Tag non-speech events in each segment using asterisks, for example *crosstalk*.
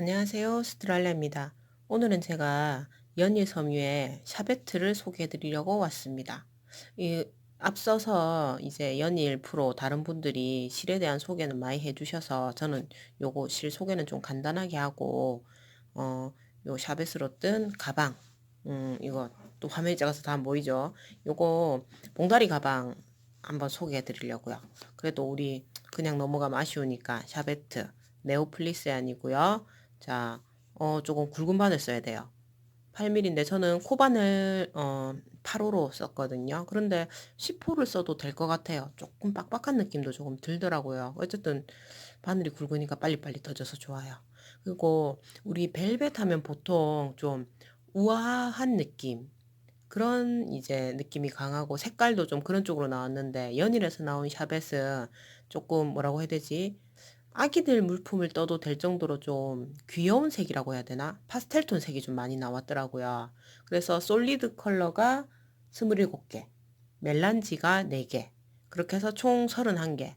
안녕하세요. 스트랄레입니다. 오늘은 제가 연일 섬유의 샤베트를 소개해 드리려고 왔습니다. 이, 앞서서 이제 연일 프로 다른 분들이 실에 대한 소개는 많이 해주셔서 저는 요거 실 소개는 좀 간단하게 하고, 어, 요 샤베트로 뜬 가방, 음, 이거 또 화면이 작아서 다 안 보이죠? 요거 봉다리 가방 한번 소개해 드리려고요. 그래도 우리 그냥 넘어가면 아쉬우니까 샤베트, 네오플리스 아니고요. 자, 어, 조금 굵은 바늘 써야 돼요. 8mm인데 저는 코바늘 어, 8호로 썼거든요. 그런데 10호를 써도 될 것 같아요. 조금 빡빡한 느낌도 조금 들더라고요. 어쨌든 바늘이 굵으니까 빨리빨리 터져서 좋아요. 그리고 우리 벨벳 하면 보통 좀 우아한 느낌 그런 이제 느낌이 강하고 색깔도 좀 그런 쪽으로 나왔는데 연일에서 나온 샤벳은 조금 뭐라고 해야 되지? 아기들 물품을 떠도 될 정도로 좀 귀여운 색이라고 해야 되나? 파스텔톤 색이 좀 많이 나왔더라고요. 그래서 솔리드 컬러가 27개, 멜란지가 4개, 그렇게 해서 총 31개.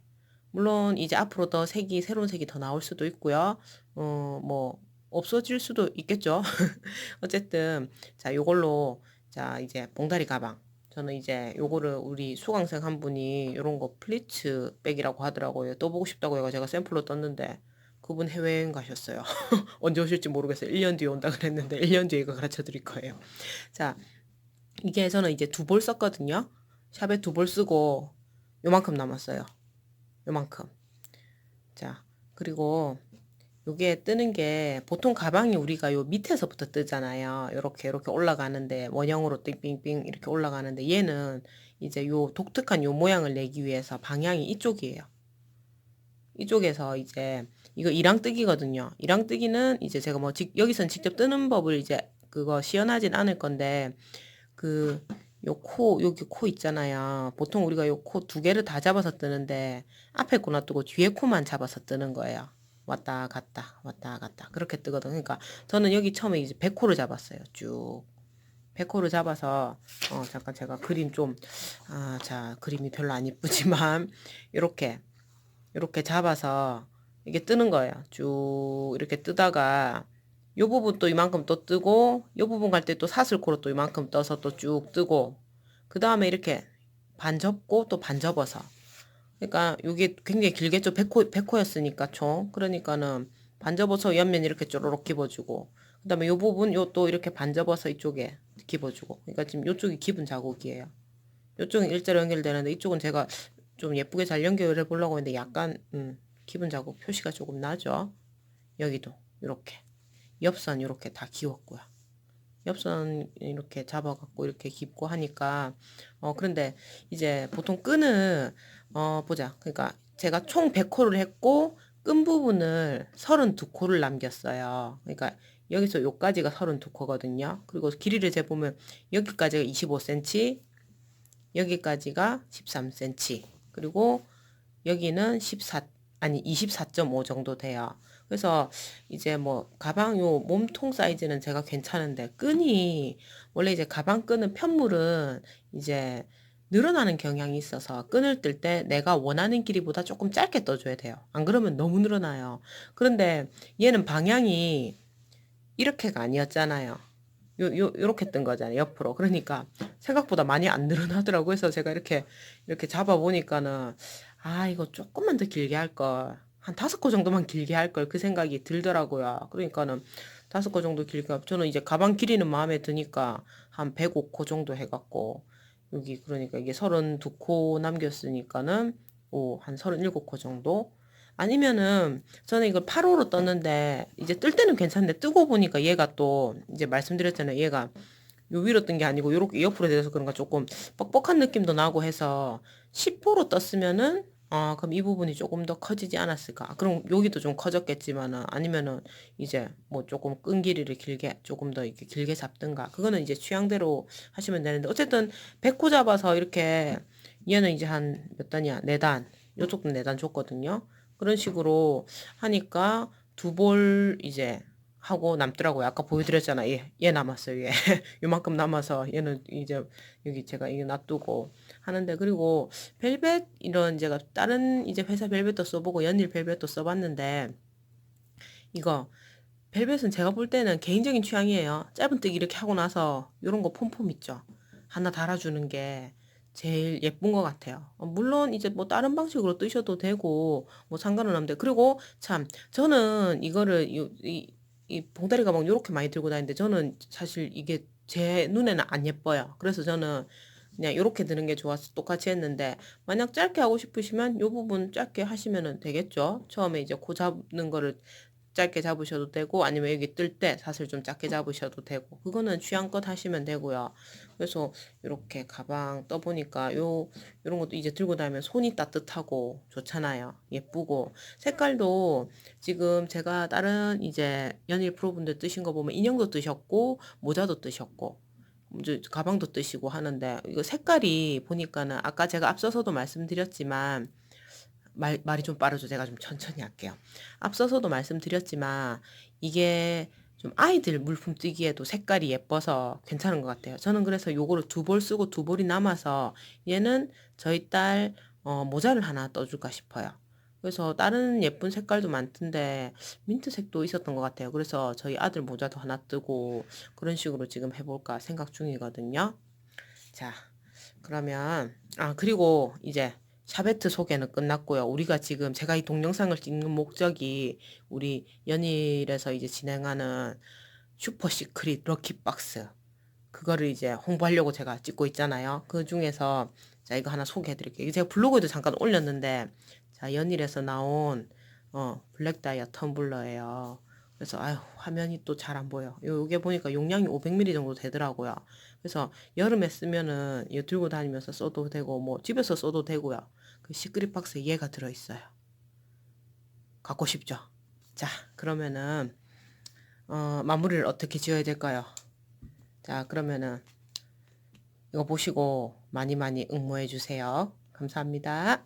물론 이제 앞으로 더 색이, 새로운 색이 더 나올 수도 있고요. 어, 뭐, 없어질 수도 있겠죠. *laughs* 어쨌든, 자, 요걸로, 자, 이제 봉다리 가방. 저는 이제 요거를 우리 수강생 한 분이 요런 거 플리츠 백이라고 하더라고요. 떠보고 싶다고 해가 제가 샘플로 떴는데 그분 해외여행 가셨어요. *laughs* 언제 오실지 모르겠어요. 1년 뒤에 온다 그랬는데 1년 뒤에 이거 가르쳐 드릴 거예요. 자, 이게 저는 이제 두 볼 썼거든요. 샵에 두 볼 쓰고 요만큼 남았어요. 요만큼. 자, 그리고 요게 뜨는 게 보통 가방이 우리가 요 밑에서부터 뜨잖아요. 이렇게 이렇게 올라가는데 원형으로 띵빙빙 이렇게 올라가는데 얘는 이제 요 독특한 요 모양을 내기 위해서 방향이 이쪽이에요. 이쪽에서 이제 이거 이랑뜨기거든요. 이랑뜨기는 이제 제가 뭐 직, 여기선 직접 뜨는 법을 이제 그거 시연하진 않을 건데 그 요 코, 여기 코 있잖아요. 보통 우리가 요 코 두 개를 다 잡아서 뜨는데 앞에 코 놔두고 뒤에 코만 잡아서 뜨는 거예요. 왔다 갔다 왔다 갔다 그렇게 뜨거든. 그러니까 저는 여기 처음에 이제 백호를 잡았어요. 쭉 백호를 잡아서 어 잠깐 제가 그림 좀 아 자 그림이 별로 안 이쁘지만 *laughs* 이렇게 이렇게 잡아서 이게 뜨는 거예요. 쭉 이렇게 뜨다가 요 부분 또 이만큼 또 뜨고 요 부분 갈 때 또 사슬코로 또 이만큼 떠서 또 쭉 뜨고 그 다음에 이렇게 반 접고 또 반 접어서 그러니까 이게 굉장히 길겠죠. 100호, 100호였으니까 총. 그러니까는 반 접어서 옆면 이렇게 쪼로록 집어주고 그 다음에 요 부분 요 또 이렇게 반 접어서 이쪽에 집어주고 그러니까 지금 요쪽이 기분 자국이에요. 요쪽은 일자로 연결되는데 이쪽은 제가 좀 예쁘게 잘 연결해 보려고 했는데 약간 음, 기분 자국 표시가 조금 나죠. 여기도 이렇게 옆선 이렇게 다 기웠고요. 옆선 이렇게 잡아갖고 이렇게 깁고 하니까 어 그런데 이제 보통 끈은 어 보자. 그러니까 제가 총 100코를 했고 끈 부분을 32코를 남겼어요. 그러니까 여기서 요까지가 32코거든요. 그리고 길이를 재보면 여기까지가 25cm 여기까지가 13cm 그리고 여기는 14 아니 24.5 정도 돼요 그래서 이제 뭐 가방 요 몸통 사이즈는 제가 괜찮은데 끈이 원래 이제 가방 끈은 편물은 이제 늘어나는 경향이 있어서 끈을 뜰 때 내가 원하는 길이보다 조금 짧게 떠줘야 돼요. 안 그러면 너무 늘어나요. 그런데 얘는 방향이 이렇게가 아니었잖아요. 요, 요, 요렇게 뜬 거잖아요. 옆으로. 그러니까 생각보다 많이 안 늘어나더라고요. 그래서 제가 이렇게, 이렇게 잡아보니까는, 아, 이거 조금만 더 길게 할 걸. 한 다섯 코 정도만 길게 할 걸 그 생각이 들더라고요. 그러니까는 다섯 코 정도 길게 저는 이제 가방 길이는 마음에 드니까 한 105코 정도 해갖고 여기 그러니까 이게 32코 남겼으니까는 오, 한 37코 정도 아니면은 저는 이걸 8호로 떴는데 이제 뜰 때는 괜찮은데 뜨고 보니까 얘가 또 이제 말씀드렸잖아요. 얘가 요 위로 뜬 게 아니고 요렇게 옆으로 돼서 그런가 조금 뻑뻑한 느낌도 나고 해서 10호로 떴으면은 아, 그럼 이 부분이 조금 더 커지지 않았을까? 그럼 여기도 좀 커졌겠지만은 아니면은 이제 뭐 조금 끈 길이를 길게 조금 더 이렇게 길게 잡든가 그거는 이제 취향대로 하시면 되는데 어쨌든 100호 잡아서 이렇게 얘는 이제 한 몇 단이야? 네 단. 요쪽도 네단 줬거든요. 그런 식으로 하니까 두 볼 이제 하고 남더라고요. 아까 보여드렸잖아. 얘, 얘 남았어요. 얘. *laughs* 요만큼 남아서 얘는 이제 여기 제가 이거 놔두고 하는데 그리고 벨벳 이런 제가 다른 이제 회사 벨벳도 써보고 연일 벨벳도 써봤는데 이거 벨벳은 제가 볼 때는 개인적인 취향이에요. 짧은뜨기 이렇게 하고 나서 요런 거 폼폼 있죠. 하나 달아주는 게 제일 예쁜 것 같아요. 어, 물론 이제 뭐 다른 방식으로 뜨셔도 되고 뭐 상관은 없는데 그리고 참 저는 이거를 요, 이, 이 봉다리 가방 요렇게 많이 들고 다니는데 저는 사실 이게 제 눈에는 안 예뻐요. 그래서 저는 그냥 요렇게 드는 게 좋아서 똑같이 했는데 만약 짧게 하고 싶으시면 요 부분 짧게 하시면 되겠죠. 처음에 이제 코 잡는 거를 짧게 잡으셔도 되고 아니면 여기 뜰 때 사슬 좀 작게 잡으셔도 되고 그거는 취향껏 하시면 되고요. 그래서 이렇게 가방 떠보니까 요 요런 것도 이제 들고 다니면 손이 따뜻하고 좋잖아요. 예쁘고 색깔도 지금 제가 다른 이제 연일 프로분들 뜨신 거 보면 인형도 뜨셨고 모자도 뜨셨고 가방도 뜨시고 하는데 이거 색깔이 보니까는 아까 제가 앞서서도 말씀드렸지만 말, 말이 좀 빠르죠. 제가 좀 천천히 할게요. 앞서서도 말씀드렸지만 이게 좀 아이들 물품 뜨기에도 색깔이 예뻐서 괜찮은 것 같아요. 저는 그래서 요거를 두벌 쓰고 두 벌이 남아서 얘는 저희 딸 어, 모자를 하나 떠줄까 싶어요. 그래서 다른 예쁜 색깔도 많던데 민트색도 있었던 것 같아요. 그래서 저희 아들 모자도 하나 뜨고 그런 식으로 지금 해볼까 생각 중이거든요. 자, 그러면 아 그리고 이제 샤베트 소개는 끝났고요. 우리가 지금 제가 이 동영상을 찍는 목적이 우리 연일에서 이제 진행하는 슈퍼 시크릿 럭키 박스 그거를 이제 홍보하려고 제가 찍고 있잖아요. 그 중에서 자 이거 하나 소개해 드릴게요. 제가 블로그에도 잠깐 올렸는데 자 연일에서 나온 어 블랙 다이아 텀블러예요. 그래서 아유 화면이 또 잘 안 보여. 요- 요게 보니까 용량이 500ml 정도 되더라고요. 그래서 여름에 쓰면은 이거 들고 다니면서 써도 되고 뭐 집에서 써도 되고요. 그 시크릿 박스에 얘가 들어 있어요. 갖고 싶죠? 자, 그러면은 어, 마무리를 어떻게 지어야 될까요? 자, 그러면은 이거 보시고 많이 많이 응모해 주세요. 감사합니다.